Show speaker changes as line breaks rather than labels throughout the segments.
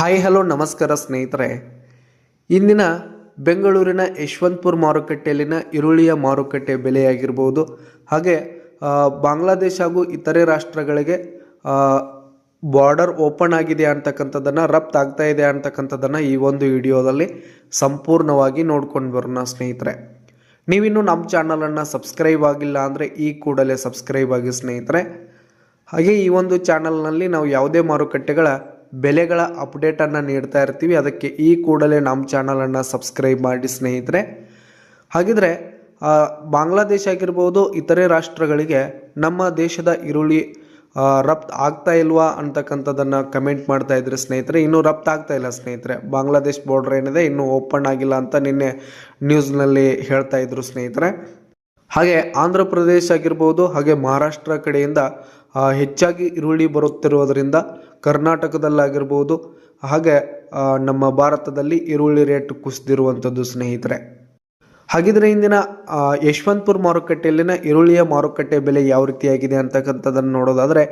Hi hello ನಮಸ್ಕಾರ ಸ್ನೇಹಿತರೆ. ಇಂದಿನ ಬೆಂಗಳೂರಿನ ಯಶವಂತಪುರ ಮಾರುಕಟ್ಟೆಯಲ್ಲಿನ ಈರುಳ್ಳಿಯ ಮಾರುಕಟ್ಟೆ ಬೆಲೆಯಾಗಿರ್ಬೋದು, ಹಾಗೆ ಬಾಂಗ್ಲಾದೇಶ ಹಾಗೂ ಇತರೆ ರಾಷ್ಟ್ರಗಳಿಗೆ ಬಾರ್ಡರ್ ಓಪನ್ ಆಗಿದೆ ಅಂತಕ್ಕಂಥದ್ದನ್ನು ರಫ್ತಾಗ್ತಾ ಇದೆ ಅಂತಕ್ಕಂಥದ್ದನ್ನು ಈ ಒಂದು ವಿಡಿಯೋದಲ್ಲಿ ಸಂಪೂರ್ಣವಾಗಿ ನೋಡ್ಕೊಂಡು ಬರೋಣ ಸ್ನೇಹಿತರೆ. ನೀವಿನ್ನು ನಮ್ಮ ಚಾನಲನ್ನು ಸಬ್ಸ್ಕ್ರೈಬ್ ಆಗಿಲ್ಲ ಅಂದರೆ ಈ ಕೂಡಲೇ ಸಬ್ಸ್ಕ್ರೈಬ್ ಆಗಿ ಸ್ನೇಹಿತರೆ. ಹಾಗೆ ಈ ಒಂದು ಚಾನಲ್ನಲ್ಲಿ ನಾವು ಯಾವುದೇ ಮಾರುಕಟ್ಟೆಗಳ ಬೆಲೆಗಳ ಅಪ್ಡೇಟನ್ನು ನೀಡ್ತಾ ಇರ್ತೀವಿ. ಅದಕ್ಕೆ ಈ ಕೂಡಲೇ ನಮ್ಮ ಚಾನಲನ್ನು ಸಬ್ಸ್ಕ್ರೈಬ್ ಮಾಡಿ ಸ್ನೇಹಿತರೆ. ಹಾಗಿದ್ರೆ ಬಾಂಗ್ಲಾದೇಶ ಆಗಿರ್ಬೋದು, ಇತರೆ ರಾಷ್ಟ್ರಗಳಿಗೆ ನಮ್ಮ ದೇಶದ ಈರುಳ್ಳಿ ರಫ್ತು ಆಗ್ತಾ ಇಲ್ವಾ ಅಂತಕ್ಕಂಥದ್ದನ್ನು ಕಮೆಂಟ್ ಮಾಡ್ತಾ ಇದ್ರೆ ಸ್ನೇಹಿತರೆ. ಇನ್ನೂ ರಫ್ತು ಆಗ್ತಾ ಇಲ್ಲ ಸ್ನೇಹಿತರೆ. ಬಾಂಗ್ಲಾದೇಶ್ ಬಾರ್ಡ್ರ್ ಏನಿದೆ, ಇನ್ನೂ ಓಪನ್ ಆಗಿಲ್ಲ ಅಂತ ನಿನ್ನೆ ನ್ಯೂಸ್ನಲ್ಲಿ ಹೇಳ್ತಾ ಇದ್ರು ಸ್ನೇಹಿತರೆ. ಹಾಗೆ ಆಂಧ್ರ ಪ್ರದೇಶ ಆಗಿರ್ಬೋದು, ಹಾಗೆ ಮಹಾರಾಷ್ಟ್ರ ಕಡೆಯಿಂದ ಹೆಚ್ಚಾಗಿ ಈರುಳ್ಳಿ ಬರುತ್ತಿರುವುದರಿಂದ ಕರ್ನಾಟಕದಲ್ಲಾಗಿರ್ಬೋದು, ಹಾಗೆ ನಮ್ಮ ಭಾರತದಲ್ಲಿ ಈರುಳ್ಳಿ ರೇಟ್ ಕುಸಿದಿರುವಂಥದ್ದು ಸ್ನೇಹಿತರೆ. ಹಾಗಿದ್ರೆ ಇಂದಿನ ಯಶವಂತಪುರ ಮಾರುಕಟ್ಟೆಯಲ್ಲಿನ ಈರುಳ್ಳಿಯ ಮಾರುಕಟ್ಟೆ ಬೆಲೆ ಯಾವ ರೀತಿಯಾಗಿದೆ ಅಂತಕ್ಕಂಥದ್ದನ್ನು ನೋಡೋದಾದರೆ,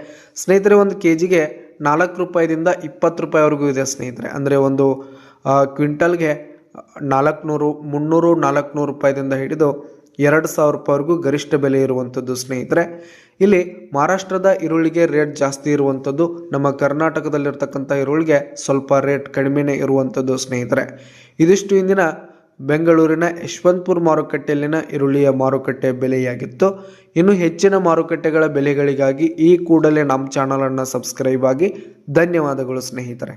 ಸ್ನೇಹಿತರೆ ಒಂದು ಕೆ ಜಿಗೆ ನಾಲ್ಕು ರೂಪಾಯಿದಿಂದ ಇಪ್ಪತ್ತು ರೂಪಾಯಿವರೆಗೂ ಇದೆ ಸ್ನೇಹಿತರೆ. ಅಂದರೆ ಒಂದು ಕ್ವಿಂಟಲ್ಗೆ ನಾಲ್ಕುನೂರು, ಮುನ್ನೂರು ನಾಲ್ಕುನೂರು ರೂಪಾಯಿದಿಂದ ಹಿಡಿದು ಎರಡು ಸಾವಿರ ರೂಪಾಯಿವರೆಗೂ ಗರಿಷ್ಠ ಬೆಲೆ ಇರುವಂಥದ್ದು ಸ್ನೇಹಿತರೆ, ಇಲ್ಲಿ ಮಹಾರಾಷ್ಟ್ರದ ಈರುಳ್ಳಿಗೆ ರೇಟ್ ಜಾಸ್ತಿ ಇರುವಂಥದ್ದು, ನಮ್ಮ ಕರ್ನಾಟಕದಲ್ಲಿರ್ತಕ್ಕಂಥ ಈರುಳ್ಳಿಗೆ ಸ್ವಲ್ಪ ರೇಟ್ ಕಡಿಮೆನೇ ಇರುವಂಥದ್ದು ಸ್ನೇಹಿತರೆ. ಇದಿಷ್ಟು ಇಂದಿನ ಬೆಂಗಳೂರಿನ ಯಶವಂತಪುರ ಮಾರುಕಟ್ಟೆಯಲ್ಲಿನ ಈರುಳ್ಳಿಯ ಮಾರುಕಟ್ಟೆ ಬೆಲೆಯಾಗಿತ್ತು. ಇನ್ನು ಹೆಚ್ಚಿನ ಮಾರುಕಟ್ಟೆಗಳ ಬೆಲೆಗಳಿಗಾಗಿ ಈ ಕೂಡಲೇ ನಮ್ಮ ಚಾನಲನ್ನು ಸಬ್ಸ್ಕ್ರೈಬ್ ಆಗಿ ಧನ್ಯವಾದಗಳು ಸ್ನೇಹಿತರೆ.